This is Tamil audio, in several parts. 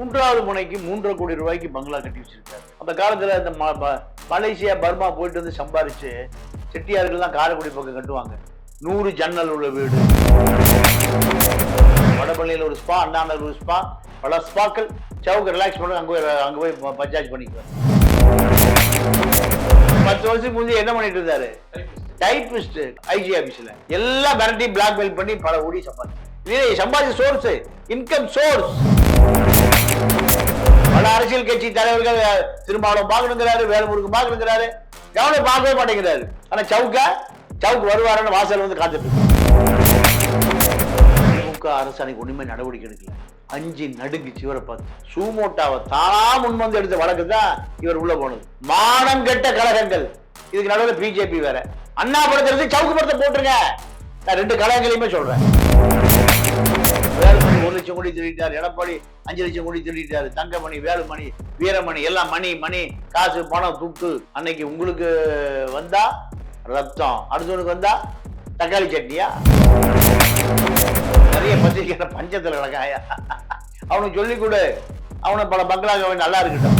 மூன்றாவது முனைக்கு மூன்றரை கோடி ரூபாய்க்கு பங்களா கட்டி வச்சிருக்காரு. அந்த காலத்துல இந்த ம- மலேசியா பர்மா போயிட்டு வந்து சம்பாரிச்சு செட்டியார்கள்லாம் காரைக்குடி பக்கம் கட்டுவாங்க. நூறு ஜன்னல் உள்ள வீடு. வடபள்ளியில் ஒரு ஸ்பா அண்ணாநகர் ஒரு ஸ்பா பல ஸ்பாக்கள். சவுக்கு ரிலாக்ஸ் பண்ண அங்கே போய் அங்கே போய் ப- பஞ்சாயத்து பண்ணிக்குவார். பத்து வருஷத்துக்கு முந்தைய என்ன பண்ணிட்டு இருந்தாரு? டைப்பிஸ்ட் ஐஜி ஆஃபீஸில் எல்லா மிரட்டி பிளாக்மெயில் பண்ணி பல கோடி சம்பாதிச்சு. இது சம்பாதிச்ச சோர்ஸ் இன்கம் சோர்ஸ் பல அரசியல் கட்சி தலைவர்கள் அஹ், திருமாவளவன் பார்க்கணுங்கிறாரு வேலுமுருகன் பார்க்கணுங்கிறாரு பார்க்கவே மாட்டேங்கிறாரு. ஆனா சவுக்கா? சவுக்கு வருவாருன்னு வாசல் வந்து காத்துட்டு இருக்கு. திமுக அரசாணைக்கு ஒண்ணுமே நடவடிக்கை எடுக்கல. அஞ்சு நடுங்குச்சு சிவரை பார்த்து சூமோட்டாவை தானா முன்வந்து எடுத்த வழக்கு தான் இவர் உள்ள போனது. மானம் கெட்ட கழகங்கள். இதுக்கு நடுவில் பிஜேபி வேற. அண்ணா படத்தை சவுக்கு படத்தை போட்டுருங்க. நான் ரெண்டு கழகங்களையுமே சொல்றேன். ஒரு லட்சம் கோடி திருட்டார் எடப்பாடி அஞ்சு லட்சம் கோடி திருடிட்டாரு தங்கமணி வேலுமணி வீரமணி எல்லாம் மணி மணி காசு பணம் துட்டு. அன்னைக்கு உங்களுக்கு வந்தா? ரத்தம். அடுத்தவனுக்கு வந்தா? தக்காளி சட்னியா? நிறைய பத்திரிக்கை பஞ்சத்தில் கிடக்காயா? அவனுக்கு சொல்லி கொடு. அவனை பல பங்களாக நல்லா இருக்கட்டும்.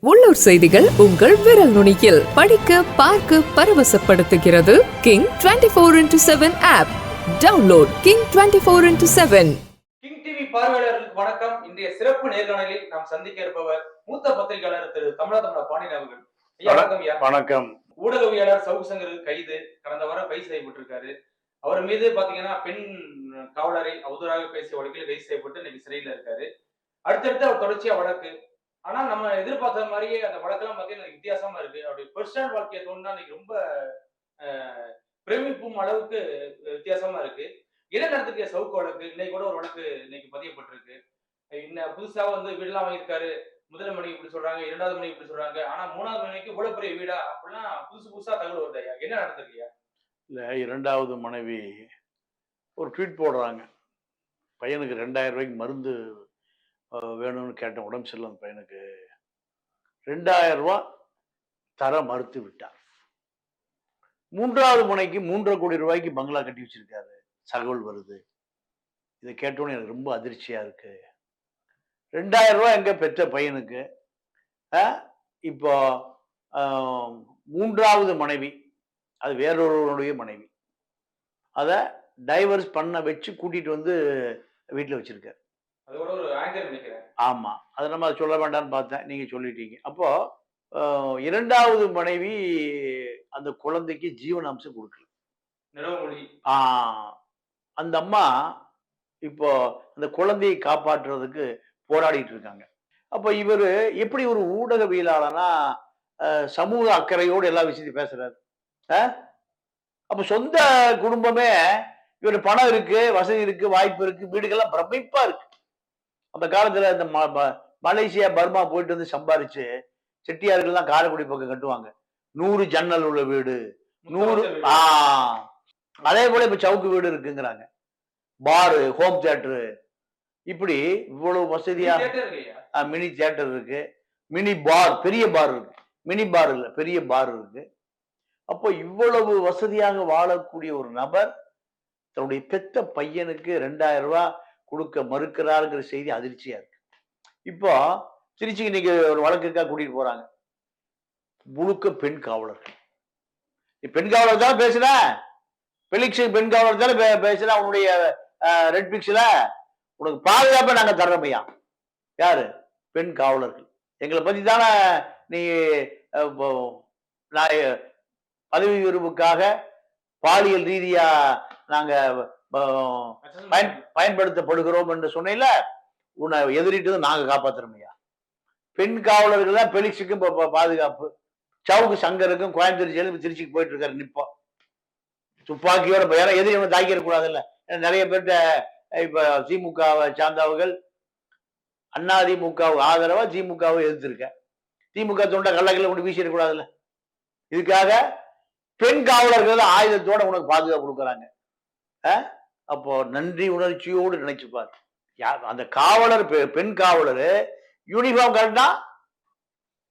உள்ளூர் செய்திகள் உங்கள் விரல் நுனியில். படிக்க பார்க்க பரவசப்படுத்துகிறது. King twenty four into seven app download King twenty four into seven King TV பார்வையாளர்களுக்கு வணக்கம். இன்றைய சிறப்பு நேர்காணலில் நாம் சந்திக்க இருப்பவர் மூத்த பத்திரிகையாளர் திரு தமிழா தமிழா பாண்டியன் அவர்கள். ஐயா, வணக்கம் ஊடகவியலாளர் சவுக்கு சங்கர் கைது. கடந்த வாரம் கைது செய்யப்பட்டிருக்காரு. அவர் மீது பாத்தீங்கன்னா பெண் காவலரை அவதூறாக பேசிய வழக்கில் கைது செய்யப்பட்டு இன்னைக்கு சிறையில இருக்காரு. அடுத்தடுத்து அவர் தொடர்ச்சியா வழக்கு. ஆனா நம்ம எதிர்பார்த்த மாதிரியே அந்த வழக்கெல்லாம் பார்த்தீங்கன்னா வித்தியாசமா இருக்கு. அவருடைய பர்சனல் வாழ்க்கையை தோணுனா இன்னைக்கு ரொம்ப பிரமிப்பும் அளவுக்கு வித்தியாசமா இருக்கு. என்ன நடந்திருக்கு? சவுக்கு வழக்கு இன்னைக்கு கூட ஒரு வழக்கு இன்னைக்கு பதியப்பட்டிருக்கு. இன்னும் புதுசா வந்து வீடெல்லாம் வாங்கியிருக்காரு. முதல் மணி இப்படி சொல்றாங்க இரண்டாவது மணி இப்படி சொல்றாங்க. ஆனா மூணாவது மணிக்கு இவ்வளவு பெரிய வீடா? அப்படிலாம் புதுசு புதுசா தகவல் வருது ஐயா. என்ன நடந்திருக்கியா இல்ல இரண்டாவது மனைவி ஒரு ட்வீட் போடுறாங்க. பையனுக்கு ரெண்டாயிரம் ரூபாய்க்கு மருந்து வேணும்னு கேட்டேன். உடம்பு சரியில்லை அந்த பையனுக்கு. ரெண்டாயிரம் ரூபா தர மறுத்து விட்டா. மூன்றாவது முனைக்கு மூன்றரை கோடி ரூபாய்க்கு பங்களா கட்டி வச்சிருக்காரு. தகவல் வருது. இதை கேட்டோன்னே எனக்கு ரொம்ப அதிர்ச்சியா இருக்கு. ரெண்டாயிரம் ரூபாய் எங்க பெற்ற பையனுக்கு? இப்போ மூன்றாவது மனைவி. அது வேறொருவருடைய மனைவி. அதை டைவர்ஸ் பண்ண வச்சு கூட்டிட்டு வந்து வீட்டில் வச்சிருக்காரு. அது கூட ஒரு ஆங்கர் நினைக்கிறேன். ஆமா. அதை நம்ம சொல்ல வேண்டாம்னு பார்த்தேன். நீங்க சொல்லிட்டீங்க. அப்போ அஹ், இரண்டாவது மனைவி அந்த குழந்தைக்கு ஜீவனாம்சம் கொடுக்கல. அந்த அம்மா இப்போ அந்த குழந்தையை காப்பாற்றுறதுக்கு போராடிட்டு இருக்காங்க. அப்போ இவர் எப்படி ஒரு ஊடகவியலாளனா சமூக அக்கறையோடு எல்லா விஷயத்தையும் பேசுறாரு? அப்ப சொந்த குடும்பமே இவர் பணம் இருக்கு வசதி இருக்கு வாய்ப்பு இருக்கு வீடுகள்லாம் பிரமிப்பா இருக்கு. அந்த காலத்துல இந்த மலேசியா பர்மா போயிட்டு வந்து சம்பாரிச்சு செட்டியார்கள்லாம் காரைக்குடி பக்கம் கட்டுவாங்க. நூறு ஜன்னல் உள்ள வீடு நூறு. ஆ. அதே போல இப்ப சவுக்கு வீடு இருக்குங்கிறாங்க. பாரு ஹோம் தியேட்டரு. இப்படி இவ்வளவு வசதியா மினி தியேட்டர் இருக்கு மினி பார் பெரிய பார் இருக்கு. மினி பார் இல்ல பெரிய பார் இருக்கு. அப்போ இவ்வளவு வசதியாக வாழக்கூடிய ஒரு நபர் தன்னுடைய பெத்த பையனுக்கு ரெண்டாயிரம் ரூபாய் கொடுக்க மறுக்கிறாருங்கிற செய்தி அதிர்ச்சியா இருக்கு. இப்போ திருச்சிக்கு இன்னைக்கு ஒரு வழக்குக்காக கூட்டிட்டு போறாங்க. முழுக்க பெண் காவலர்கள். நீ பெண் காவலர் தானே பேசுன பெலிக்ஸ் பெண் காவலர் தானே பே- பேசுன உன்னுடைய ரெட் பிக்ஸ்ல உனக்கு பாதுகாப்பை நாங்க தர்றமையா யாரு? பெண் காவலர்கள். எங்களை பத்தி தானே நீ நான் பதவி உயர்வுக்காக பாலியல் ரீதியா நாங்க பயன் பயன்படுத்தப்படுகிறோம் என்று சொன்னேன்ல உன்னை எதிரிட்டு நாங்க காப்பாத்துறோமையா பெண் காவலர்கள் தான் பெலிக்ஸுக்கும் பாதுகாப்பு சவுக்கு சங்கருக்கும் கோயம்புத்தூர் ஜெயிலுக்கு திருச்சிக்கு போயிட்டு இருக்காரு நிப்போம் துப்பாக்கியோட இப்ப யாரும் எதிரி இவன் தாக்கிட கூடாதுல்ல. ஏன்னா நிறைய பேர்கிட்ட இப்போ திமுகவை சார்ந்தவர்கள் அண்ணா திமுகவு ஆதரவா திமுகவை எதிர்த்திருக்க. திமுக தொண்டை கள்ளக்கில் கொண்டு வீசிடக்கூடாதுல்ல இதுக்காக பெண் காவலர்கள் ஆயுதத்தோட உனக்கு பாதுகாப்பு கொடுக்குறாங்க. அப்போ நன்றி உணர்ச்சியோடு நினைச்சுப்பார் யா- அந்த காவலர் பெ- பெண் காவலர் யூனிஃபார்ம் கரெக்டா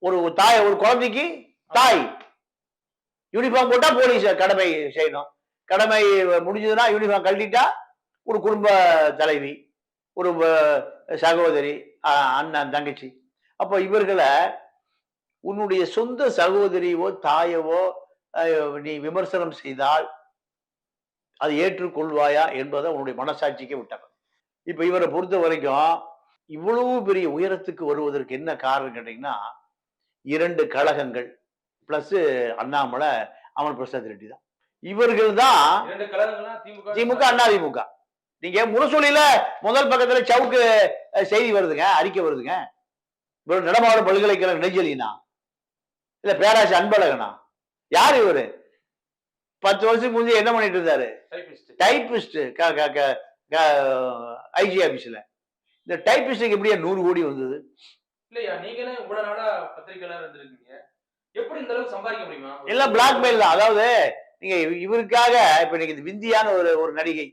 ஒரு தாய் ஒரு குழந்தைக்கு தாய். யூனிஃபார்ம் போட்டா போலீஸ் கடமை செய்யணும். கடமை முடிஞ்சதுன்னா யூனிஃபார்ம் கழட்டிட்டா ஒரு குடும்ப தலைவி ஒரு சகோதரி அஹ் அண்ணன் தங்கச்சி. அப்போ இவர்களை உன்னுடைய சொந்த சகோதரியவோ தாயவோ நீ விமர்சனம் செய்தால் அதை ஏற்றுக்கொள்வாயா என்பதை உன்னுடைய மனசாட்சிக்கு விட்டவன் இப்ப இவரை பொறுத்த வரைக்கும் இவ்வளவு பெரிய உயரத்துக்கு வருவதற்கு என்ன காரணம் கேட்டீங்கன்னா இரண்டு கழகங்கள். பிளஸ் அண்ணாமலை அமல் பிரசாத் ரெட்டி தான். இவர்கள் தான் திமுக அண்ணா திமுக நீங்க முரசொலியில முதல் பக்கத்துல சவுக்கு செய்தி வருதுங்க அறிக்கை வருதுங்க? இவர் நடமாடும் பல்கலைக்கழக நெஞ்சலினா? இல்ல பேராசி அன்பழகனா? யார் இவரு? பத்து வருஷத்துக்கு முந்தைய என்ன பண்ணிட்டு இருந்தாரு? டைபிஸ்ட் ஐஜி ஆபீஸ்ல இந்த டைபிஸ்டுக்கு எப்படியா நூறு கோடி வந்தது? இல்லையா நீங்களே இவ்வளவு நாளா பத்திரிகையாளர் இருந்திருக்கீங்க. எப்படி இந்த அளவுக்கு சம்பாதிக்க முடியுமா? எல்லாம் பிளாக்மெயில் தான். அதாவது நீங்க இவ- இவருக்காக இப்ப இன்னைக்கு இது விந்தியான ஒரு ஒரு நடிகை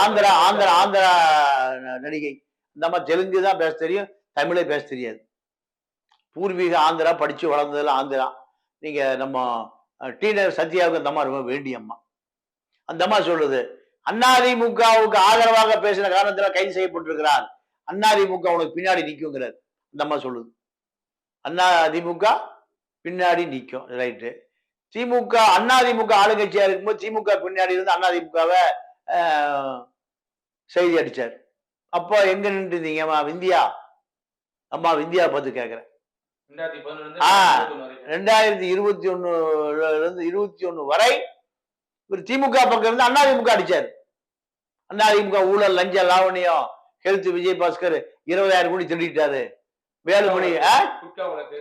ஆந்திரா ஆந்திரா ஆந்திரா நடிகை. இந்த மாதிரி தெலுங்கு தான் பேச தெரியும் தமிழே பேச தெரியாது. பூர்வீக ஆந்திரா படிச்சு வளர்ந்ததுல ஆந்திரா. நீங்க நம்ம டீனர் சத்யாவுக்கு அந்த அம்மா ரொம்ப வேண்டிய அம்மா. அந்த அம்மா சொல்லுது அதிமுகவுக்கு ஆதரவாக பேசின காரணத்துல கைது செய்யப்பட்டிருக்கிறார். அதிமுக உனக்கு பின்னாடி நிக்குங்கிறார் அந்த அம்மா சொல்லுது. அதிமுக பின்னாடி நிக்கும். ரைட்டு திமுக அதிமுக ஆளுங்கட்சியா இருக்கும்போது திமுக பின்னாடி இருந்து அதிமுகவை செய்தி அடிச்சார். அப்போ எங்க நின்று இருந்தீங்க அம்மா? விந்தியா? அம்மா விந்தியா பார்த்து கேட்கிறேன் ரெண்டாயிரத்தி இருபத்தி ஒண்ணுல இருந்து இருபத்தி ஒண்ணு வரை இவர் திமுக பக்கம் இருந்து அதிமுக அடிச்சார். அதிமுக ஊழல் லஞ்ச லாவணியம் ஹெல்த் விஜய் பாஸ்கர் இருபதாயிரம் கோடி திருடிட்டாரு. வேலுமணி?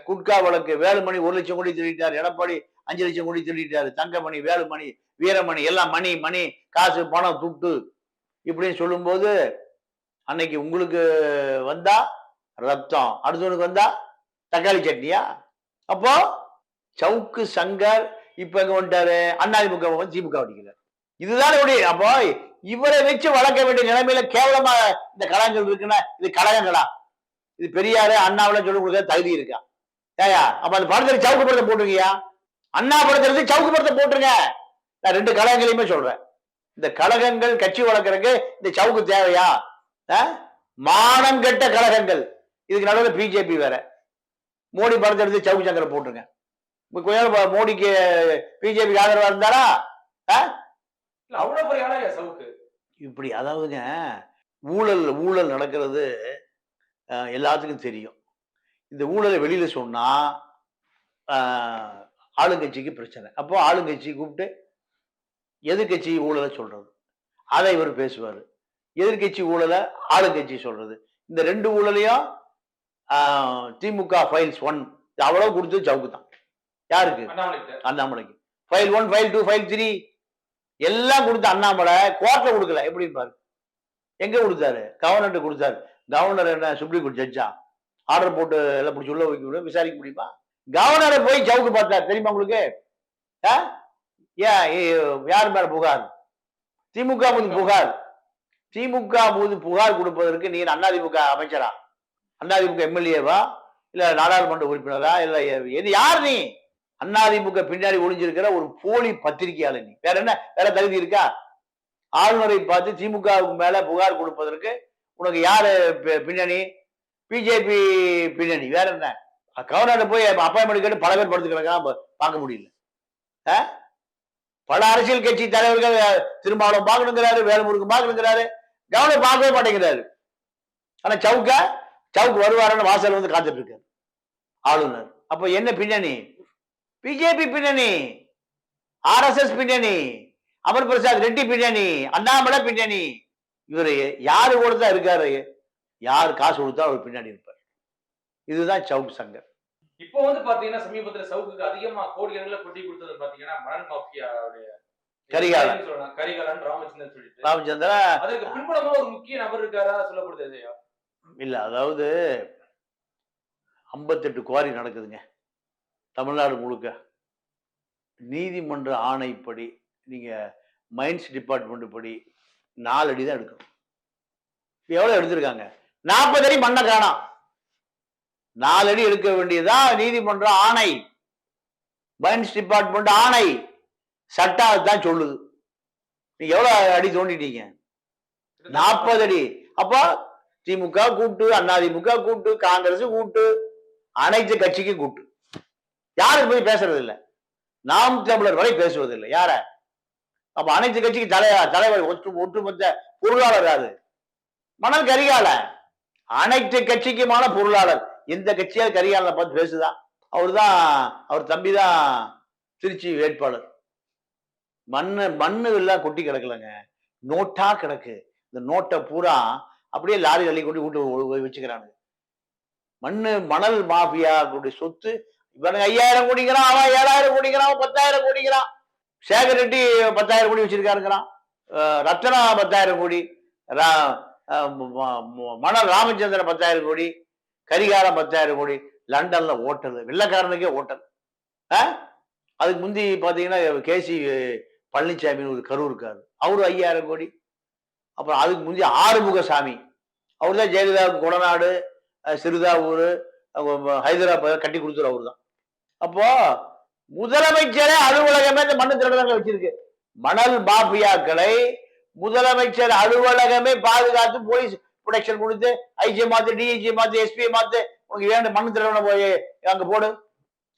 குட்கா வழக்கு. வேலுமணி ஒரு லட்சம் கோடி திருடிட்டாரு. எடப்பாடி அஞ்சு லட்சம் கோடி திருடிட்டாரு. தங்கமணி வேலுமணி வீரமணி எல்லாம் மணி மணி காசு பணம் துட்டு இப்படின்னு சொல்லும்போது அன்னைக்கு உங்களுக்கு வந்தா ரத்தம். அடுத்தவனுக்கு வந்தா தக்காளி சட்னியா? அப்போ சவுக்கு சங்கர் இப்ப எங்க வந்துட்டாரு? அதிமுக திமுக அடிக்கிறார் இதுதான் இப்படி அப்போ இவரை வச்சு வளர்க்க வேண்டிய நிலைமையில கேவலமா இந்த கழகங்கள் இருக்குன்னா இது கழகங்களா இது பெரியாரு அண்ணாவில சொல்லி கொடுக்க தகுதி இருக்கா? ஏயா அப்ப அந்த படத்துல சவுக்கு படத்தை போட்டுருக்கியா? அண்ணா படத்துல இருந்து சவுக்கு படத்தை போட்டுருங்க. நான் ரெண்டு கழகங்களையுமே சொல்றேன். இந்த கழகங்கள் கட்சி வளர்க்கறதுக்கு இந்த சவுக்கு தேவையா? மானம் கெட்ட கழகங்கள். இதுக்கு நடுவில் பிஜேபி வேற. மோடி படத்தை எடுத்து சவுக்கு சங்கரை போட்டுருங்க. கொஞ்ச மோடிக்கு பிஜேபிக்கு ஆதரவா இருந்தாரா? அவ்வளவு இப்படி அதாவதுங்க ஊழல் ஊழல் நடக்கிறது எல்லாத்துக்கும் தெரியும். இந்த ஊழலை வெளியில சொன்னா அஹ், ஆளுங்கட்சிக்கு பிரச்சனை. அப்போ ஆளுங்கட்சி கூப்பிட்டு எதிர்கட்சி ஊழலை சொல்றது. அதை இவர் பேசுவார். எதிர்கட்சி ஊழலை ஆளுங்கட்சி சொல்றது. இந்த ரெண்டு ஊழலையும் திமுக ஃபைல்ஸ் ஒன் அவ்வளவு கொடுத்து சவுக்கு தான். யாருக்கு? அண்ணாமலை அண்ணாமலைக்கு. File one file two file three எல்லாம் கொடுத்த அண்ணாமலை கோர்ட்ல கொடுக்கல. எப்படி பாரு. எங்க கொடுத்தாரு? கவர்னர்ட்ட கொடுத்தாரு. கவர்னர் என்ன சுப்ரீம் கோர்ட் ஜட்ஜா ஆர்டர் போட்டு எல்லாம் பிடிச்சி உள்ள வைக்க முடியும் விசாரிக்க முடியுமா? கவர்னரை போய் சவுக்கு பார்த்தார் தெரியுமா உங்களுக்கு? ஆ? ஏன் யார் மேல புகார்? திமுக மீது புகார். திமுக மீது புகார் கொடுப்பதற்கு நீ அதிமுக அமைச்சரா? அதிமுக எம்எல்ஏவா? இல்ல நாடாளுமன்ற உறுப்பினரா? இல்ல எது யார் நீ? அதிமுக பின்னாடி ஒளிஞ்சிருக்கிற ஒரு போலி பத்திரிகையாளர் நீ. வேற என்ன? வேற தகுதி இருக்கா? ஆளுநரை பார்த்து திமுகவுக்கு மேல புகார் கொடுப்பதற்கு உனக்கு யாரு பி- பின்னணி? பிஜேபி பின்னணி. வேற என்ன? கவர்னர் போய் அப்பாயின்மெண்ட் கேட்டு பல பேர் படுத்துக்கிறாங்க பார்க்க முடியல. ஆ? பல அரசியல் கட்சி தலைவர்கள் அஹ், பார்க்கணுங்கிறாரு வேலுமுருகன் பார்க்கணுங்கிறாரு. கவர்னர் பார்க்கவே மாட்டேங்கிறாரு. ஆனா சவுக்க சவுக்கு வருவாருன்னு வாசல் வந்து காத்துட்டு இருக்காரு ஆளுநர். அப்ப என்ன பின்னணி? பிஜேபி பின்னணி. ஆர்எஸ்எஸ் பின்னணி. அமர் பிரசாத் ரெட்டி பின்னணி. அண்ணாமலை பின்னணி. இவரு யாரு கூட தான் இருக்காரு? யார் காசு கொடுத்தா அவர் பின்னாடி இருப்பார். இதுதான் சவுக் சங்கர். இப்போ வந்து பாத்தீங்கன்னா சமீபத்துல சவுக்குக்கு அதிகமா கோடிகளில் கொட்டி கொடுத்தது பாத்தீங்கன்னா மணல் மாஃபியாவுடைய கரிகாலன். கரிகாலன் ராமச்சந்திரன் சொல்லிட்டு. ராமச்சந்திரா. அதற்கு பின்புலமா ஒரு முக்கிய நபர் இருக்காரா சொல்லப்படுது இல்ல அதாவது ஐம்பத்தெட்டு குவாரி நடக்குதுங்க. தமிழ்நாடு முழுக்க. நீதிமன்ற ஆணைப்படி நீங்க மைன்ஸ் டிபார்ட்மெண்ட் படி நாலு அடி தான் எடுக்கணும். எவ்வளவு எடுத்திருக்காங்க? நாற்பது அடி மண்ணை காணாம் நாலு அடி எடுக்க வேண்டியதா? நீதிமன்ற ஆணை. பைன்ஸ் டிபார்ட்மெண்ட் ஆணை. சட்டம் அதுதான் சொல்லுது. நீங்க எவ்வளவு அடி தோண்டிட்டீங்க? நாற்பது அடி. அப்போ திமுக கூட்டு அதிமுக கூட்டு காங்கிரஸ் கூட்டு அனைத்து கட்சிக்கும் கூட்டு. யாரும் போய் பேசுறது இல்லை நாம் தமிழர் வரை பேசுவதில்லை. யார? அப்ப அனைத்து கட்சிக்கு தலைவர் தலைவர் ஒற்று ஒற்றுமொத்த பொருளாளர் அது மணல் கரிகால. அனைத்து கட்சிக்குமான பொருளாளர். எந்த கட்சியால் கரிகாலனை பார்த்து பேசுதா? அவர்தான் அவர் தம்பி தான் திருச்சி வேட்பாளர். மண்ணு மண்ணு எல்லாம் கொட்டி கிடக்கலங்க. நோட்டா கிடக்கு. இந்த நோட்டை பூரா அப்படியே லாரி அள்ளி கொண்டு வீட்டு வச்சுக்கிறானுங்க. மண்ணு மணல் மாஃபியா சொத்து. இவனுங்க ஐயாயிரம் கோடிங்கிறான் அவன் ஏழாயிரம் கோடிங்கிறான் பத்தாயிரம் கோடிங்கிறான். சேகர் ரெட்டி பத்தாயிரம் கோடி வச்சிருக்காருங்கிறான். ரத்னா பத்தாயிரம் கோடி ரா- ம- மணல் ராமச்சந்திரன் பத்தாயிரம் கோடி கரிகாலம் பத்தாயிரம் கோடி லண்டன்ல ஓட்டல் வெள்ளக்காரனுக்கே ஓட்டல். ஆ? அதுக்கு முந்தி பாத்தீங்கன்னா கேசி பழனிசாமின்னு ஒரு கரு இருக்காரு. அவரு ஐயாயிரம் கோடி. அப்புறம் அதுக்கு முந்தி ஆறுமுகசாமி. அவர் தான் ஜெயலலிதாவுக்கு கொடநாடு சிறுதாவூர் ஹைதராபாத் கட்டி கொடுத்துரு அவர் தான் அப்போ முதலமைச்சரே அலுவலகமே இந்த மண்ணு திருடங்க வச்சிருக்கு. மணல் மாபியாக்களை முதலமைச்சர் அலுவலகமே பாதுகாத்து போலீஸ் ப்ரொடெக்ஷன் கொடுத்து ஐஜி மாத்து டிஐஜி மாத்து எஸ்பி மாத்து உனக்கு வேணும் மண்ணு திருடனை போய் அங்க போடு.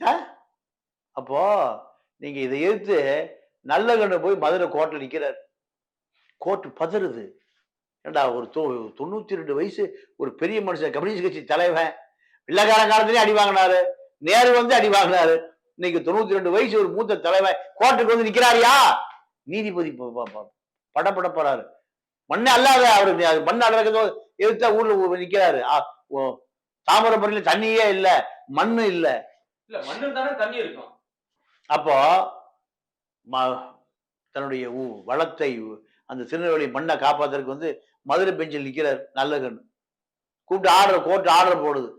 ஆ? அப்போ நீங்க இதை எதிர்த்து நல்ல கண்ணு போய் மதுரை கோர்ட்டில் நிற்கிறார் கோர்ட் பதறுது. ஏண்டா ஒரு தொ- தொண்ணூத்தி ரெண்டு வயசு ஒரு பெரிய மனுஷன் கம்யூனிஸ்ட் கட்சி தலைவன். வெள்ளக்கார காலத்திலேயே அடி வாங்கினாரு. நேரு வந்து அடி வாங்கினாரு. இன்னைக்கு தொண்ணூத்தி ரெண்டு வயசு ஒரு மூத்த தலைவன் கோர்ட்டுக்கு வந்து நிக்கிறாரியா? நீதிபதி ப- ப- ப- படப்பட போறாரு. மண்ணு அல்லாத அவரு மண் அடக்கிறதோ எதிர்த்தா ஊர்ல நிக்கிறாரு. தாமிரபரணியில தண்ணியே இல்ல மண்ணு இல்ல. இல்ல மண்ணு தானே தண்ணி இருக்கும். அப்போ தன்னுடைய வளத்தை அந்த திருநெல்வேலி மண்ணை காப்பாத்துறதுக்கு வந்து மதுரை பெஞ்சில் நிக்கிறார் நல்லகன். கூப்பிட்டு ஆர்டர் கோர்ட் ஆர்டர் போடுது.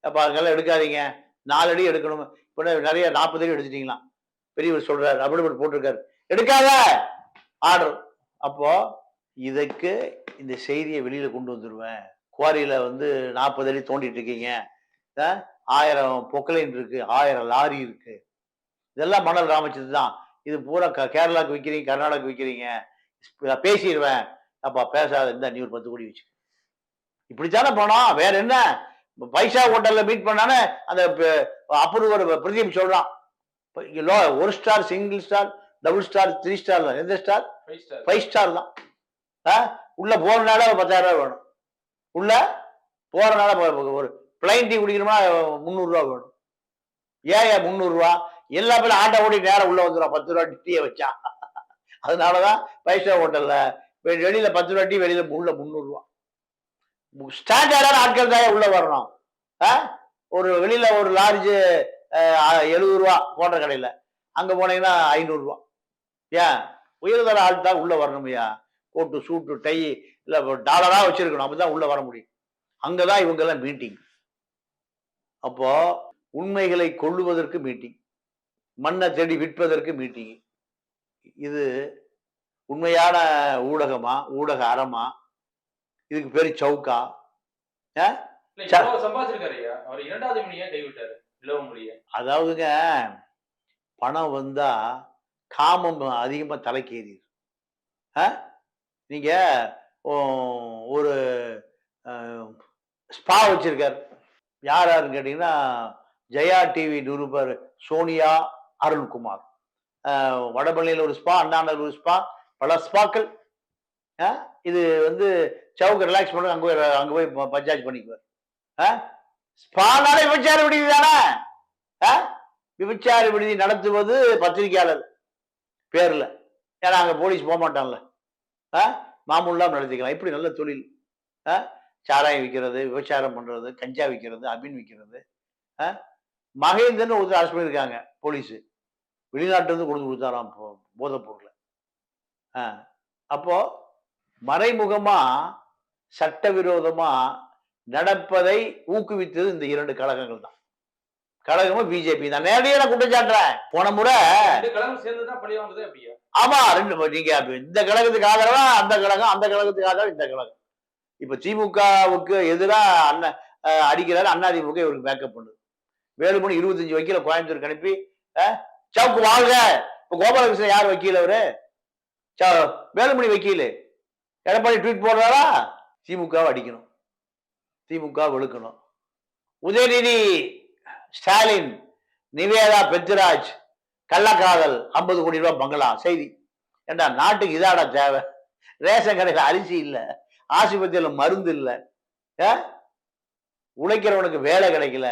அப்ப அங்கெல்லாம் எடுக்காதீங்க. நாலு அடி எடுக்கணும். இப்போ நிறைய நாற்பது அடி எடுத்துட்டீங்களாம். பெரியவர் சொல்றாரு அப்படி போட்டிருக்காரு. எடுக்காத! ஆர்டர். அப்போ இதுக்கு இந்த செய்தியை வெளியில கொண்டு வந்துருவேன். குவாரியில வந்து நாற்பது அடி தோண்டிட்டு இருக்கீங்க. ஆ? ஆயிரம் பொக்கலைன் இருக்கு ஆயிரம் லாரி இருக்கு. இதெல்லாம் மணல் ராமச்சந்திரன் தான். இது பூரா க- விற்கிறீங்க கர்நாடகாக்கு விற்கிறீங்க பேசிடுவேன். அப்பா பேசாத இந்த நீ ஒரு பத்து கோடி வச்சு இப்படித்தானே போனோம்? வேற என்ன? பைசா ஹோட்டல்ல மீட் பண்ணானே அந்த அப்ரூவர் பிரதீப் சொல்றான். ஒரு star single star double star three star எந்த ஸ்டார் ஃபைவ் ஸ்டார் தான்? உள்ள போறனால ஒரு பத்தாயிரம் ரூபாய் வேணும். உள்ள போறனால ஒரு பிளைன் டீ குடிக்கணுமா முந்நூறு ரூபா வேணும். ஏன் ஏன் முந்நூறு ரூபா? எல்லா பேரும் ஆட்டோ ஓடி நேரம் உள்ள வந்துடும் பத்து ரூபா டீயை வச்சா. அதனாலதான் ஸ்டார் ஹோட்டல்ல வெளியில பத்து ரூபா டீ வெளியில உள்ள முந்நூறு ரூபா. ஸ்டாண்டர்டான ஆட்கள் தான் உள்ள வரணும். ஆ? ஒரு வெளியில ஒரு லார்ஜு எழுபது ரூபா போன்ற கடையில. அங்க போனீங்கன்னா ஐநூறு ரூபா. ஏன்? உயர்தர ஆள் தான் உள்ள வரணுமையா கோட்டு சூட்டு டை இல்ல டாலரா வச்சிருக்கணும். அப்பதான் உள்ள வர முடியும். அங்கதான் இவங்க எல்லாம் மீட்டிங் அப்போ உண்மைகளை கொள்ளுவதற்கு மீட்டிங் மண்ணை தேடி விற்பதற்கு மீட்டிங் இது உண்மையான ஊடகமா? ஊடக அறமா? இதுக்கு பேரு சவுக்கா அதாவதுங்க பணம் வந்தா காமம் அதிகமா தலைக்கேறிது ஆ? நீங்க ஒரு ஸ்பா வச்சிருக்காரு. யார் யாருன்னு கேட்டீங்கன்னா ஜெயா டிவி நிருபர் சோனியா அருண்குமார். வடபழனியில் ஒரு ஸ்பா அண்ணாநகர் ஒரு ஸ்பா பல ஸ்பாக்கள்? இது வந்து சவுக்கு ரிலாக்ஸ் பண்ண அங்கே போய் அங்கே போய் ப- பண்ணிக்குவார் ஆ ஸ்பானால விபச்சார விடுதி தானே ஆ? விபச்சார விடுதி நடத்துவது பத்திரிகையாளர் பேரில் ஏன்னா அங்கே போலீஸ் போக மாட்டான்ல ஆ? மாமூலாம் நடத்திக்கலாம் இப்படி நல்ல தொழில் ஆ? சாராயம் விற்கிறது விபச்சாரம் பண்ணுறது கஞ்சா விற்கிறது அபின் விற்கிறது ஆ? மகேந்திரன் ஒருத்தர் அரசு பண்ணியிருக்காங்க போலீஸு வெளிநாட்டிலேருந்து கொடுத்து கொடுத்தாராம் போ- போதைப் பொருளை ஆ. அப்போது மறைமுகமாக சட்டவிரோதமா நடப்பதை ஊக்குவித்தது இந்த இரண்டு கழகங்கள் தான். கழகமும் பிஜேபி தான். நேரடியாக நான் குற்றம் சாட்டுறேன். போன முறை ஆமா ரெண்டு நீங்க இந்த கழகத்துக்கு ஆதரவா அந்த கழகம் அந்த கழகத்துக்கு ஆதரவா இந்த கழகம். இப்ப திமுகவுக்கு எதிரா அண்ணன் அஹ், அடிக்கிறாரு அண்ணா திமுக இவருக்கு பேக்கப் பண்ணுது வேலுமணி இருபத்தஞ்சு வக்கீல கோயம்புத்தூருக்கு அனுப்பி சவுக்கு வாழ்க. இப்ப கோபாலகிருஷ்ணன் யார் வக்கீல் அவரு? வேலுமணி வக்கீல். எடப்பாடி ட்வீட் போடுறாரா? திமுகவை அடிக்கணும். திமுக வெளுக்கணும் உதயநிதி ஸ்டாலின் நிவேதா பெத்ராஜ் கள்ளக்காதல் ஐம்பது கோடி ரூபாய் பங்களா செய்தி. ஏண்டா நாட்டுக்கு இதாடா தேவை? ரேஷன் கடையில் அரிசி இல்லை ஆஸ்பத்திரியில் மருந்து இல்லை உழைக்கிறவனுக்கு வேலை கிடைக்கல.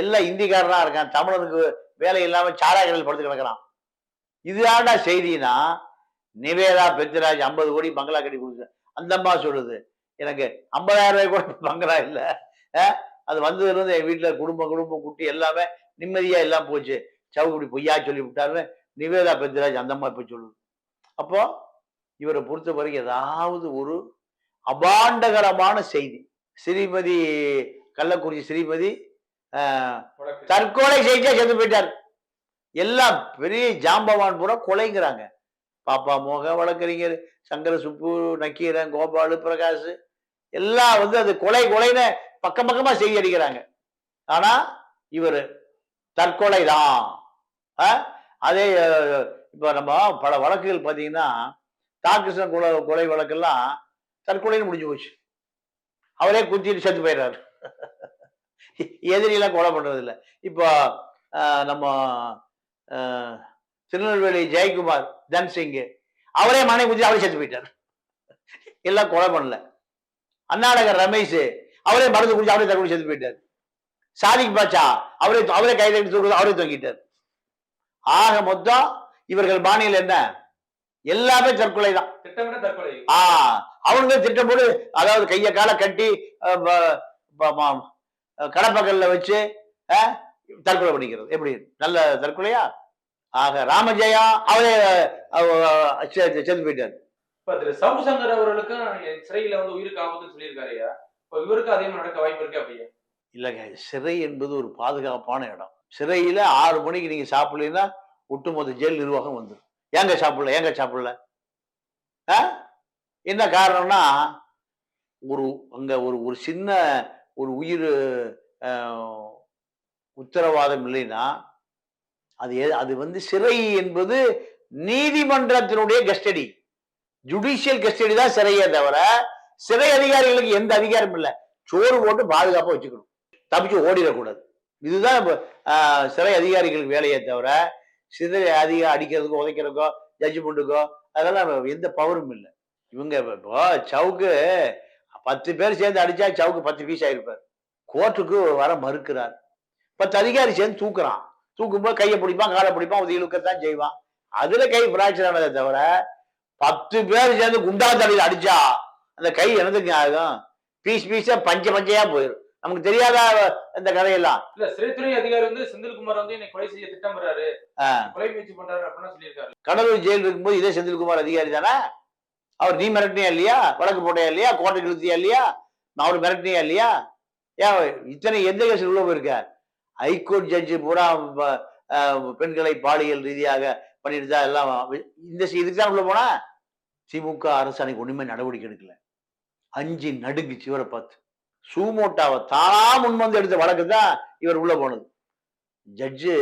எல்லாம் இந்திக்காரனா இருக்கான் தமிழனுக்கு வேலை இல்லாமல் சாராய கடையில் படுத்து கிடக்கிறான். இதுதான்டா செய்தினா நிவேதா பெத்ராஜ் ஐம்பது கோடி பங்களா கட்டி கொடுத்து அந்தம்மா சொல்லுது எனக்கு ஐம்பதாயிரம் ரூபாய் கூட பங்களா இல்ல? அது வந்ததுல இருந்து என் வீட்டுல குடும்பம் குடும்பம் குட்டி எல்லாமே நிம்மதியா எல்லாம் போச்சு. சவுக்குடி பொய்யா சொல்லி விட்டாருன்னு நிவேதா பெத்ராஜ் அந்த அம்மா இப்ப சொல்லுது. அப்போ இவரை பொறுத்த வரைக்கும் ஏதாவது ஒரு அபாண்டகரமான செய்தி. ஸ்ரீமதி கள்ளக்குறிச்சி ஸ்ரீமதி தற்கொலை செஞ்சா செத்து போயிட்டார். எல்லாம் பெரிய ஜாம்பவான் பூரா கொலைங்கிறாங்க. பாப்பா மோக வழக்கறிஞர் சங்கர சுப்பு நக்கீரன் கோபாலு பிரகாஷ் எல்லாம் வந்து அது கொலை கொலைன்னு பக்கம் பக்கமா செய்தி அடிக்கிறாங்க. ஆனா இவர் தற்கொலை தான். அதே இப்போ இப்ப நம்ம பல வழக்குகள் பார்த்தீங்கன்னா தாகிருஷ்ணன் கொலை கொலை வழக்கெல்லாம் தற்கொலைன்னு முடிஞ்சு போச்சு. அவரே குத்திட்டு செத்து போயிடுறாரு. எதிரியெல்லாம் கொலை பண்றது இல்லை இப்போ நம்ம திருநெல்வேலி ஜெயக்குமார் தன்சிங் அவரே மனை குத்தி அவரே செத்து போயிட்டார். எல்லாம் கொலை பண்ணல. அண்ணாநகர் ரமேஷ் அவரே மருந்து குடிச்சு அவரே தற்கொலை செத்து போயிட்டார். சாதிக் பாட்சா அவரே அவரே கையில் எடுத்து அவரே தொங்கிட்டார் ஆக மொத்தம் இவர்கள் பாணியில் என்ன? எல்லாமே தற்கொலை தான். திட்டமிட்ட தற்கொலை. ஆ அவனுங்க திட்டம் போட்டு அதாவது கைய காலை கட்டி கடப்பக்கல்ல வச்சு தற்கொலை பண்ணிக்கிறது. எப்படி? நல்ல தற்கொலையா? ஆக ராமஜெயா அவரே செத்து போயிட்டார். இப்ப திரு சவு சங்கர் அவர்களுக்கும் சிறையில வந்து உயிருக்கு ஆபத்துன்னு சொல்லியிருக்காருயா இப்ப இவருக்கு அதே மாதிரி நடக்க வாய்ப்பு இருக்கு அப்படியே இல்லைங்க சிறை என்பது ஒரு பாதுகாப்பான இடம். சிறையில ஆறு மணிக்கு நீங்க சாப்பிடலைன்னா ஒட்டுமொத்த ஜெயில் நிர்வாகம் வந்துடும் ஏங்க சாப்பிடல ஏங்க சாப்பிடல? ஆ? என்ன காரணம்னா ஒரு அங்க ஒரு ஒரு சின்ன ஒரு உயிர் உத்தரவாதம் இல்லைன்னா அது அது வந்து சிறை என்பது நீதிமன்றத்தினுடைய கஸ்டடி. ஜுடிஷியல் கஸ்டடி தான் சிறையே தவிர சிறை அதிகாரிகளுக்கு எந்த அதிகாரமும் இல்லை. சோறு போட்டு பாதுகாப்பாக வச்சுக்கணும். தப்பிச்சு ஓடிடக்கூடாது. இதுதான் ஆஹ், சிறை அதிகாரிகளுக்கு வேலையே தவிர சிறை அதிக அடிக்கிறதுக்கோ உதைக்கிறதுக்கோ ஜட்ஜ்மெண்ட்டுக்கோ அதெல்லாம் எந்த பவரும் இல்லை. இவங்க இப்போ சவுக்கு பத்து பேர் சேர்ந்து அடிச்சா சவுக்கு பத்து பீஸ் ஆயிருப்பார். கோர்ட்டுக்கு வர மறுக்கிறார். பத்து அதிகாரி சேர்ந்து தூக்குறான். தூக்கும்போது கையை பிடிப்பான் காலை பிடிப்பான் உதவி இழுக்கத்தான் செய்வான். அதுல கை பிராக்சர் ஆனதை தவிர பத்து பேர் சேர்ந்து குண்டா தடியில் அடிச்சா அந்த கை எனதுக்கு ஆகும்? பீஸ் பீஸா பஞ்ச பஞ்சையா போயிடும் நமக்கு தெரியாத இந்த கதையெல்லாம்? இல்ல சிறைத்துறை அதிகாரி வந்து செந்தில்குமார் வந்து என்னை கொலை செய்ய திட்டமிடுறாரு. கொலை முயற்சி பண்றாரு அப்படின்னு சொல்லியிருக்காரு. கடலூர் ஜெயில் இருக்கும்போது இதே செந்தில்குமார் அதிகாரி தானே? அவர் நீ மிரட்டினியா இல்லையா? வழக்கு போட்டியா இல்லையா? கோர்ட்டுக்கு இழுத்தியா இல்லையா? அவர் மிரட்டினியா இல்லையா? ஏன் இத்தனை எந்த கேஸ் உள்ள போயிருக்க? ஹைகோர்ட் ஜட்ஜு பூரா பெண்களை பாலியல் ரீதியாக பண்ணிட்டு தான் எல்லாம் இந்த இதுக்கு தான் உள்ள போனா திமுக அரசாணைக்கு ஒண்ணுமே நடவடிக்கை எடுக்கல. அஞ்சு நடுங்கு சிவரை பார்த்து. சூமோட்டாவை தானா முன்வந்து எடுத்த வழக்கு தான் இவர் உள்ள போனது. ஜட்ஜு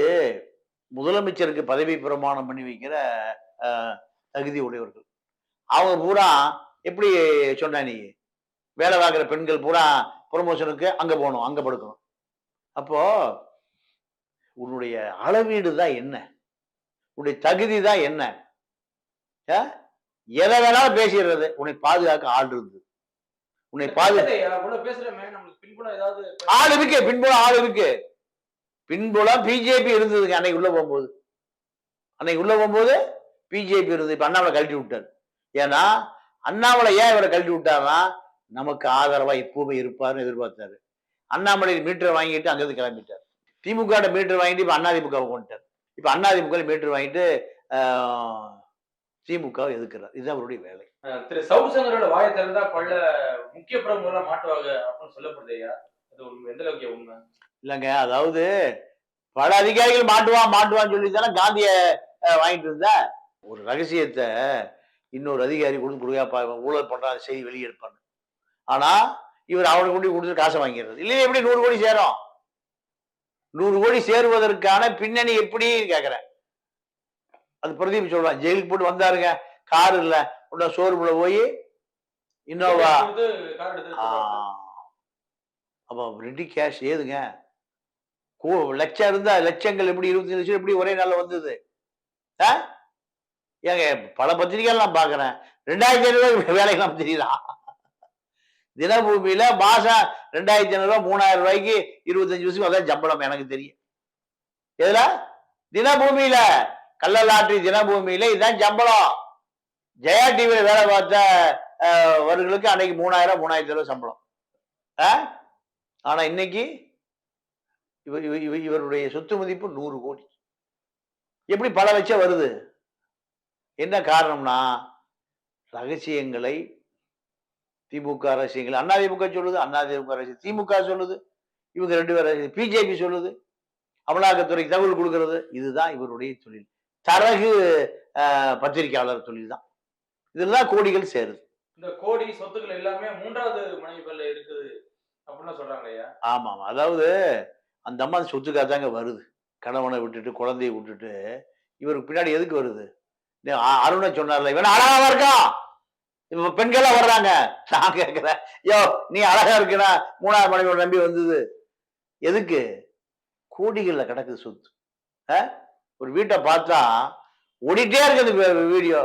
முதலமைச்சருக்கு பதவி பிரமாணம் பண்ணி வைக்கிற தகுதி உடையவர்கள். அவங்க பூரா எப்படி சொன்ன நீ? வேலை பார்க்குற பெண்கள் பூரா ப்ரொமோஷனுக்கு அங்கே போகணும் அங்கே படுக்கணும். அப்போ உன்னுடைய அளவீடு தான் என்ன? உன்னுடைய தகுதி தான் என்ன? எதை வேணாலும் பேசிடுறது. உன்னை பாதுகாக்க ஆள் இருந்து உன்னை பாது இல்லையா, இவ்வளவு பேசுறமே நம்மளுக்கு பின்புலம் ஏதாவது ஆள் இருக்கு பின்புலம் ஆள் இருக்கு. பின்புலம் பிஜேபி இருந்ததுங்க அன்னைக்கு உள்ள போகும்போது. அன்னைக்கு உள்ள போகும்போது பிஜேபி இருந்தது. இப்ப அண்ணாமலை கழட்டி விட்டார். ஏன்னா அண்ணாமலை ஏன் இவரை கழட்டி விட்டாருன்னா நமக்கு ஆதரவா எப்பவுமே இருப்பாருன்னு எதிர்பார்த்தாரு. அண்ணாமலை மீட்டர் வாங்கிட்டு அங்கிருந்து கிளம்பிட்டார். திமுக மீட்டர் வாங்கிட்டு இப்ப அதிமுக கொண்டுட்டார். இப்ப அதிமுக மீட்டர் வாங்கிட்டு திமுக எதிர்க்கிறார். இதுதான் அவருடைய வேலை. திரு சவு சங்கரோட வாயை திறந்தா பல முக்கிய பிரமுகர்லாம் மாட்டுவாங்க அப்படின்னு சொல்லப்படுது ஐயா. அது உண்மை. எந்த அளவுக்கு உண்மை? இல்லைங்க அதாவது பல அதிகாரிகள் மாட்டுவான் மாட்டுவான்னு சொல்லி தானே காந்திய வாங்கிட்டு இருந்தா? ஒரு ரகசியத்தை இன்னொரு அதிகாரி கொடுத்து கொடுக்க ஊழல் பண்ற செய்தி வெளியெடுப்பாங்க ஆனா இவர் அவனுக்கு கொண்டு கொடுத்து காசை வாங்கிடுறது இல்லையா எப்படி நூறு கோடி சேரும்? நூறு கோடி சேருவதற்கான பின்னணி எப்படி கேக்குறேன். அது பிரதீப் சொல்றான் ஜெயிலுக்கு போட்டு வந்தாருங்க கார் இல்ல உடனே ஷோரூம்ல போய் இன்னோவா. அப்போ ரெடி கேஷ் ஏதுங்க? கோ லட்சம் இருந்தா லட்சங்கள் எப்படி இருபத்தி லட்சம் எப்படி ஒரே நாள்ல வந்தது? ஆ? ஏங்க பல பத்திரிகைகள் நான் பாக்குறேன். ரெண்டாயிரத்தி ஐநூறு வேலைக்கெல்லாம் தெரியுதா? தினபூமியில மாசம் ரெண்டாயிரத்தி ஐநூறுரூவா மூணாயிரம் ரூபாய்க்கு இருபத்தஞ்சு வருஷம் அதான் சம்பளம் எனக்கு தெரியும். எதுல? தினபூமியில. கள்ளலாற்றி தினபூமியில இதுதான் சம்பளம் ஜெயா டிவியில வேலை பார்த்த அஹ், அவர்களுக்கு அன்னைக்கு மூணாயிரம் மூணாயிரத்தி ரூபாய் சம்பளம். ஆ? ஆனா இன்னைக்கு இவர் இவர் இவருடைய சொத்து மதிப்பு நூறு கோடி. எப்படி பல லட்சம் வருது? என்ன காரணம்னா ரகசியங்களை திமுக ரகசியங்கள் அண்ணா திமுக சொல்லுது அண்ணா திமுக ரகசியம் திமுக சொல்லுது இவங்க ரெண்டு பேரும் பிஜேபி சொல்லுது அமலாக்கத்துறைக்கு தகவல் கொடுக்கிறது. இதுதான் இவருடைய தொழில். தரகு பத்திரிகையாளர் தொழில் தான். இதுல தான் கோடிகள் சேருது. இந்த கோடி சொத்துக்கள் எல்லாமே மூன்றாவது மனைவி பேர்ல இருக்குது அப்படின்னு சொல்றாங்க ஐயா. ஆமா ஆமா அதாவது அந்த அம்மா சொத்துக்காக தாங்க வருது. கணவனை விட்டுட்டு குழந்தையை விட்டுட்டு இவருக்கு பின்னாடி எதுக்கு வருது? அருணை சொன்னார்ல இவன் அழகா இருக்கான் இப்ப பெண்கள்லாம் வர்றாங்க. நான் கேட்கிறேன் யோ நீ அழகா இருக்கனா மூணாவது மனைவியோட நம்பி வந்தது. எதுக்கு? கோடிகள்ல கிடக்குது சொத்து? ஒரு வீட்டை பார்த்தா ஓடிட்டே இருக்குது வீடியோ.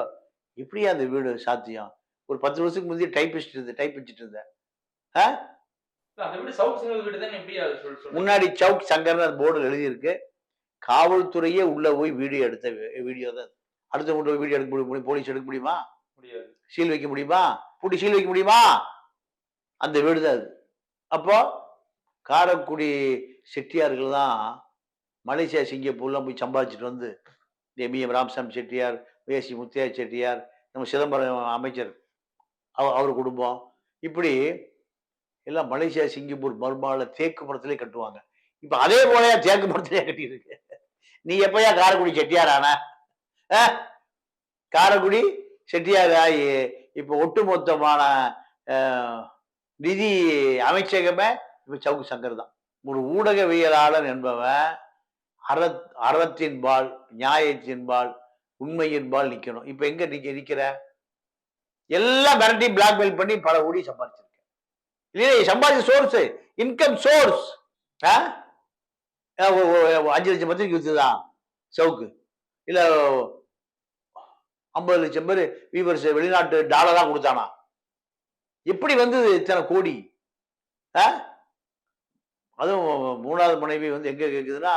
எப்படியா அந்த வீடு சாத்தியம்? ஒரு பத்து வருஷத்துக்கு முந்தைய டைப்பிஸ்ட் இருந்து டைப் வச்சுட்டு இருந்தேன் முன்னாடி சவுக் சங்கர்னு அந்த போர்டில் எழுதியிருக்கு. காவல்துறையே உள்ள போய் வீடியோ எடுத்த வீடியோ தான். அடுத்த கொண்டு போய் வீடியோ எடுக்க முடியும் போலீஸ் எடுக்க முடியுமா? சீல் வைக்க முடியுமா? பூட்டி சீல் வைக்க முடியுமா? அந்த வீடு தான் அது. அப்போ காரைக்குடி செட்டியார்கள் தான் மலேசியா சிங்கப்பூர்லாம் போய் சம்பாதிச்சுட்டு வந்து எம்இஎம் ராமசாமி செட்டியார் வேசி முத்தையா செட்டியார் நம்ம சிதம்பரம் அமைச்சர் அவ அவர் குடும்பம். இப்படி எல்லாம் மலேசியா சிங்கப்பூர் மர்மால தேக்கு மரத்திலே கட்டுவாங்க. இப்போ அதே போலயா தேக்கு மரத்திலே கட்டியிருக்கு? நீ எப்பயா காரக்குடி செட்டியார் ஆனா ஆ? செட்டியார் ஆகி இப்போ ஒட்டுமொத்தமான நிதி அமைச்சகமே இப்போ சவுக்கு சங்கர் தான். ஒரு ஊடகவியலாளர் என்பவன் அறத் அறத்தின்பால் நியாயத்தின்பால் உண்மையின்பால் நிற்கணும் இப்போ எங்கே நிக்க நிற்கிற எல்லாம் மிரட்டி பிளாக்மெயில் பண்ணி பல கோடி சம்பாதிச்சிருக்கேன் இல்லையே? சம்பாதிச்ச சோர்ஸ் இன்கம் சோர்ஸ் ஆ? அஞ்சு லட்சம் பத்திரிக்கை வித்துதா? சவுக்கு. இல்லை ஐம்பது லட்சம் பேர் வீவர்ஸ் வெளிநாட்டு டாலரா கொடுத்தானா? எப்படி வந்தது இத்தனை கோடி? ஆ? அதுவும் மூணாவது மனைவி வந்து எங்க கேக்குதுன்னா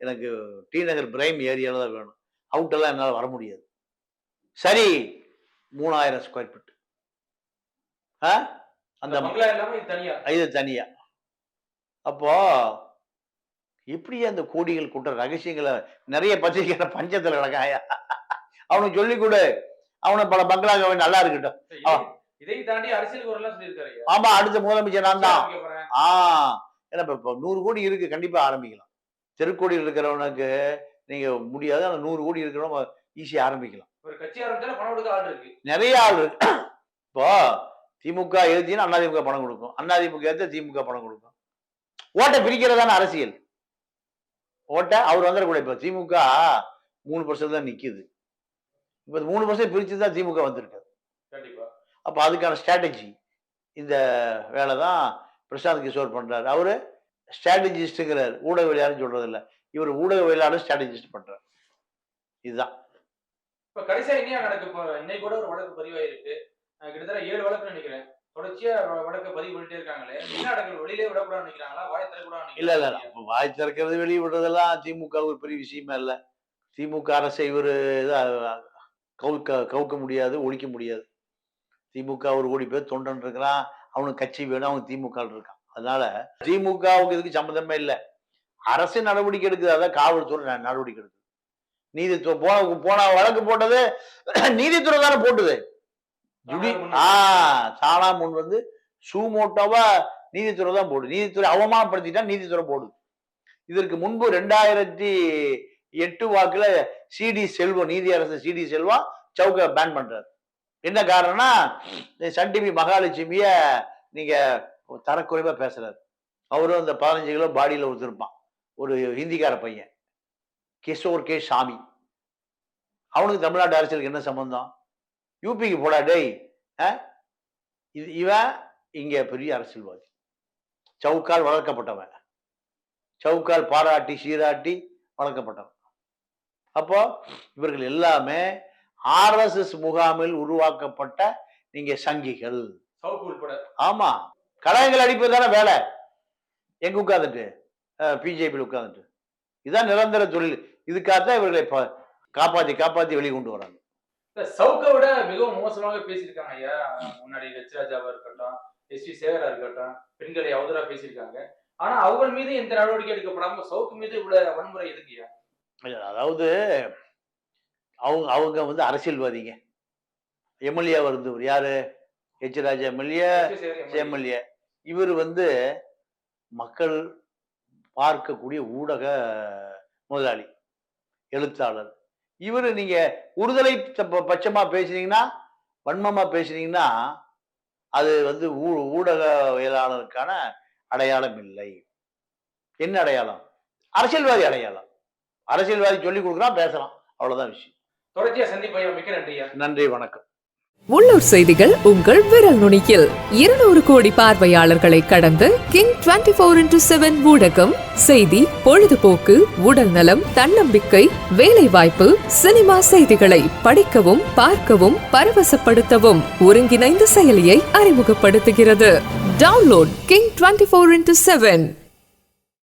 எனக்கு டி நகர் பிரைம் ஏரியால தான் வேணும். அவுட்டெல்லாம் என்னால் வர முடியாது. சரி மூணாயிரம் ஸ்கொயர் ஃபீட் அந்த அந்த இது தனியா? அப்போ எப்படி அந்த கோடிகள் கூட்ட ரகசியங்களை நிறைய பத்திரிக்கை பஞ்சத்துல கிடக்காயா அவனுக்கு சொல்லி கொடு. அவனை பல பங்களாக நல்லா இருக்கட்டும். இதை- தாண்டி ஐயா. ஆமா அடுத்த முதலமைச்சர் நான் தான். ஆரம்பிக்க போறேன். ஆ ஏன்னா இப்ப நூறு கோடி இருக்கு கண்டிப்பா ஆரம்பிக்கலாம். தெருக்கோடியில் இருக்கிறவனுக்கு நீங்க முடியாது ஆனா நூறு கோடி இருக்கிறவங்க ஈஸியா ஆரம்பிக்கலாம். ஒரு கட்சி ஆரம்பிச்சாலும் பணம் கொடுக்க ஆள் இருக்கு. நிறைய ஆள் இருக்கு. இப்போ திமுக எழுதினா அதிமுக பணம் கொடுக்கும். அதிமுக ஏற்ற திமுக பணம் கொடுக்கும். ஓட்டை பிரிக்கிறதான அரசியல். ஓட்டை அவர் வந்துடக்கூடாது. இப்போ திமுக மூணு பர்சன்ட் தான் நிக்குது. இப்போ மூணு பர்சன்ட் பிரிச்சு தான் திமுக வந்திருக்கு. கண்டிப்பா. அப்போ அதுக்கான ஸ்ட்ராட்டஜி இந்த வேலை தான் பிரசாந்த் கிஷோர் பண்றாரு. அவரு ஸ்ட்ராட்டஜிஸ்ட்டுங்கிறார் ஊடகவியலாளர்னு சொல்றது இல்ல இவர் ஊடகவியலாளர் ஸ்ட்ராட்டஜிஸ்ட் பண்றாரு. இதுதான். இப்ப கடைசியா என்ன நடக்கு இன்னைக்கு கூட ஒரு வழக்கு பதிவாயிருக்கு. கிட்டத்தட்ட ஏழு வழக்கு நினைக்கிறேன். தொடர்ச்சியா வழக்கு பதிவு பண்ணிட்டே இருக்காங்களே. நடக்குது? வெளியிலே விடக்கூடாதுன்னு நினைக்கிறாங்களா? வாய் தரக்கூடாதுன்னு இல்ல இல்ல வாய் திறக்கிறது வெளியே விடுறதெல்லாம் திமுக ஒரு பெரிய விஷயமே இல்ல திமுக அரசை இவர் கவுக்க கவுக்க முடியாது ஒழிக்க முடியாது. திமுக ஒரு கோடி பேர் தொண்டன் இருக்கிறான் அவனுக்கு கட்சி வேணும் அவனுக்கு திமுக இருக்கான். அதனால திமுகவுக்கு இதுக்கு சம்மந்தமே இல்லை. அரசு நடவடிக்கை எடுக்குது அதான் காவல்துறை நடவடிக்கை எடுக்குது. நீதித்துறை போன போன வழக்கு போட்டது நீதித்துறை தானே போட்டுது. ஜுடி ஆ தானா முன் வந்து சூமோட்டோவா நீதித்துறை தான் போடுது. நீதித்துறை அவமானப்படுத்திட்டா நீதித்துறை போடுது. இதற்கு முன்பு ரெண்டாயிரத்தி எட்டு வாக்குல சிடி செல்வம் நீதி அரசு சிடி செல்வம் சவுக்க பேன் பண்றாரு. என்ன காரணம்னா சன் டிவி மகாலட்சுமிய நீங்க தரக்குறைவா பேசுறாரு. அவரும் அந்த பதினஞ்சு கிலோ பாடியில ஒருத்திருப்பான். ஒரு ஹிந்திக்கார பையன். கிஷோர் கே சாமி. அவனுக்கு தமிழ்நாடு அரசியலுக்கு என்ன சம்பந்தம்? யூபிக்கு போடா டேய் ஆ? இது இவன் இங்க பெரிய அரசியல்வாதி. சவுக்கால் வளர்க்கப்பட்டவன். சவுக்கால் பாராட்டி சீராட்டி வளர்க்கப்பட்டவன். அப்போ இவர்கள் எல்லாமே ஆர்எஸ்எஸ் முகாமில் உருவாக்கப்பட்ட நீங்க சங்கிகள். ஆமா. கலகங்கள் அடிப்பது தானே வேலை. எங்க உட்கார்ந்துட்டு? பிஜேபியில் உட்கார்ந்துட்டு. இதான் நிரந்தர தொழில். இதுக்காகத்தான் இவர்களை ப- காப்பாத்தி காப்பாத்தி வெளியே கொண்டு வராங்க. சவுக்கை விட மிகவும் மோசமாக பேசியிருக்காங்க ஐயா. முன்னாடி லட்சராஜாவா இருக்கட்டும் எஸ் வி சேகரா இருக்கட்டும் பெண்களை அவதரா பேசியிருக்காங்க. ஆனா அவங்க மீது எந்த நடவடிக்கை எடுக்கப்படாம சவுக்கு மீது இவ்வளவு வன்முறை எதுக்குயா அதாவது அவங்க அவங்க வந்து அரசியல்வாதிங்க. எம்எல்ஏ இருந்தவர் யாரு? H Raja MLA. எம்எல்ஏ. இவர் வந்து மக்கள் பார்க்கக்கூடிய ஊடக முதலாளி எழுத்தாளர். இவர் நீங்க உறுதலை ப- பட்சமா பேசுனீங்கன்னா வன்மமா பேசுனீங்கன்னா அது வந்து ஊ- ஊடகவியலாளருக்கான அடையாளம் இல்லை. என்ன அடையாளம்? அரசியல்வாதி அடையாளம். அரசியல்வாதி சொல்லி கொடுக்குறான் பேசலாம். அவ்வளவுதான் விஷயம். தொடர்ச்சியா சந்திப்பையா மிக்க நன்றியா நன்றி வணக்கம். உள்ளூர் செய்திகள் உங்கள் விரல் நுனியில். இருநூறு கோடி பார்வையாளர்களை கடந்து King twenty four into seven ஊடகம் செய்தி பொழுதுபோக்கு உடல் நலம் தன்னம்பிக்கை வேலை வாய்ப்பு சினிமா செய்திகளை படிக்கவும் பார்க்கவும் பரவசப்படுத்தவும் ஒருங்கிணைந்த செயலியை அறிமுகப்படுத்துகிறது. Download King twenty four into seven.